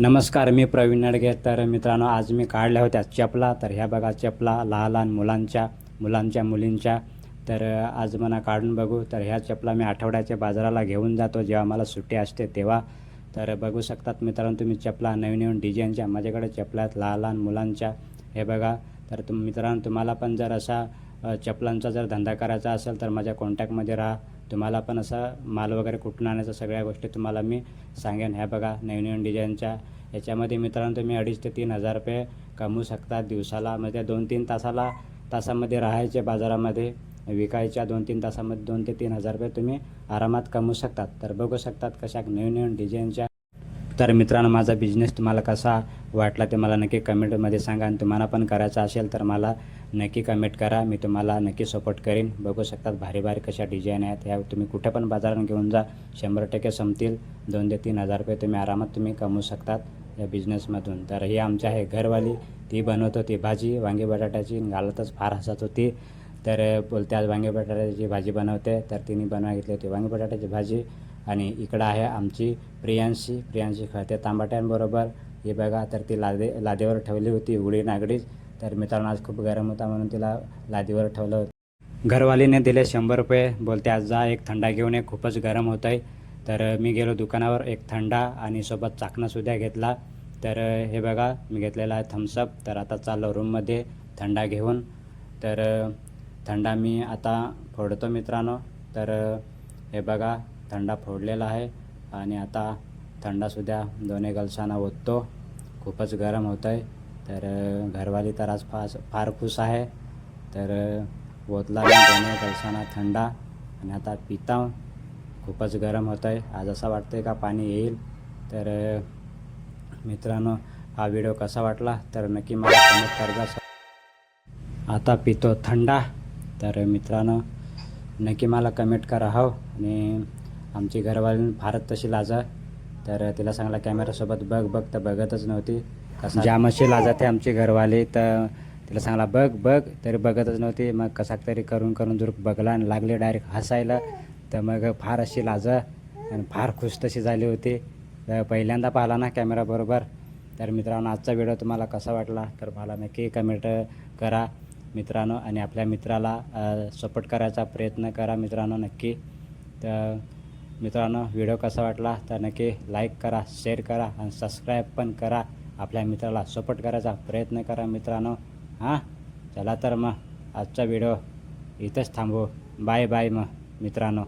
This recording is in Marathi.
नमस्कार मी प्रवीण नडगे. तर मित्रांनो आज मी काढल्या होत्या चपला. तर ह्या बघा चपला लहान लहान मुलांच्या मुलांच्या मुलींच्या. तर आज मला काढून बघू. तर ह्या चपला मी आठवड्याच्या बाजाराला घेऊन जातो. जेव्हा मला सुट्टी असते तेव्हा. तर बघू शकतात मित्रांनो तुम्ही चपला नवीन नवीन डिझाईनच्या. माझ्याकडे चपला आहेत लहान लहान मुलांच्या. हे बघा. तर तुम मित्रांनो तुम्हाला पण जर असा चपलांचा जर धंदा करायचा असेल तर माझ्या कॉन्टॅक्टमध्ये राहा. तुम्हाला पण असा माल वगैरे कुठून आणायचा सगळ्या गोष्टी तुम्हाला मी सांगेन. ह्या बघा नवीन नवीन डिझाईनच्या. याच्यामध्ये मित्रांनो तुम्ही अडीच ते तीन हजार रुपये कमवू शकता दिवसाला. म्हणजे दोन तीन तासाला तासामध्ये राहायचे बाजारामध्ये. विकायच्या दोन तीन तासामध्ये दोन ते तीन हजार रुपये तुम्ही आरामात कमवू शकतात. तर बघू शकतात कशा नवीन नवीन डिझाईनच्या तर मित्रांनो माझा बिझनेस तुम्हाला कसा वाटला ते मला नक्की कमेंटमध्ये सांगा आणि तुम्हाला पण करायचा असेल तर मला नक्की कमेंट करा. मी तुम्हाला नक्की सपोर्ट करीन. बघू शकतात भारी भारी कशा डिझाईन आहेत. ह्या तुम्ही कुठे पण बाजारात घेऊन जा. शंभर टक्के संपतील. दोन ते तीन हजार रुपये तुम्ही आरामात तुम्ही कमवू शकतात या बिझनेसमधून तर ही आमची आहे घरवाली. ती बनवत होती भाजी. वांगी बटाट्याची. घालतच फार हसत होती. तर बोलते आज वांगे बटाट्याची भाजी बनवते. तर तिने बनवा घेतली होती वांगे बटाट्याची भाजी. आणि इकडं आहे आमची प्रियांशी. प्रियांशी खेळते तांबाट्यांबरोबर. हे बघा तर ती लादे लादेवर ठेवली होती उडी नागडीच. तर मित्रांनो आज खूप गरम होता म्हणून तिला लादीवर ठेवलं होतं. घरवालीने दिले शंभर रुपये. बोलते आज जा एक थंडा घेऊन ये खूपच गरम होत आहे तर मी गेलो दुकानावर एक थंडा आणि सोबत चाकणासुद्धा घेतला. तर हे बघा मी घेतलेला आहे थम्सअप तर आता चाललो रूममध्ये थंडा घेऊन. तर थंडा मी आता फोडतो मित्रांनो. तर हे बघा थंडा फोडलेला आहे आणि आता थंडासुद्धा दोन्ही गलसांना ओततो. खूपच गरम होत आहे तर घरवाली तर आज फार फार खुश आहे. तर ओतला मी दोन्ही गलसांना थंडा आणि आता पिता खूपच गरम होत आहे आज असं वाटतं आहे का पाणी येईल? तर मित्रांनो हा व्हिडिओ कसा वाटला? तर नक्की मला कमेंट करजा. आता पितो थंडा. तर मित्रांनो नक्की मला कमेंट करा हो. आणि आमची घरवाली फारच तशी लाजा. तर तिला सांगला कॅमेरासोबत बघ बघ तर बघतच नव्हती. कसा जामशी लाजाते आमची घरवाली. तर तिला सांगला बघ बघ तरी बघतच नव्हती. मग कसा तरी करून करून जर बघला आणि लागले डायरेक्ट हसायला तर मग फार अशी लाजा आणि फार खुश तशी झाली होती. तर पहिल्यांदा पाहिला ना कॅमेराबरोबर तर मित्रांनो आजचा व्हिडिओ तुम्हाला कसा वाटला? तर मला नक्की कमेंट करा. मित्रांनो आणि आपल्या मित्राला सपोर्ट करायचा प्रयत्न करा मित्रांनो नक्की. तर मित्रांनो व्हिडिओ कसा वाटला? तर नक्की लाईक करा शेअर करा आणि सबस्क्राईब पण करा. आपल्या मित्राला सपोर्ट करायचा प्रयत्न करा मित्रांनो. हां? चला तर मग आजचा व्हिडिओ इथंच थांबू. बाय बाय मग मित्रांनो.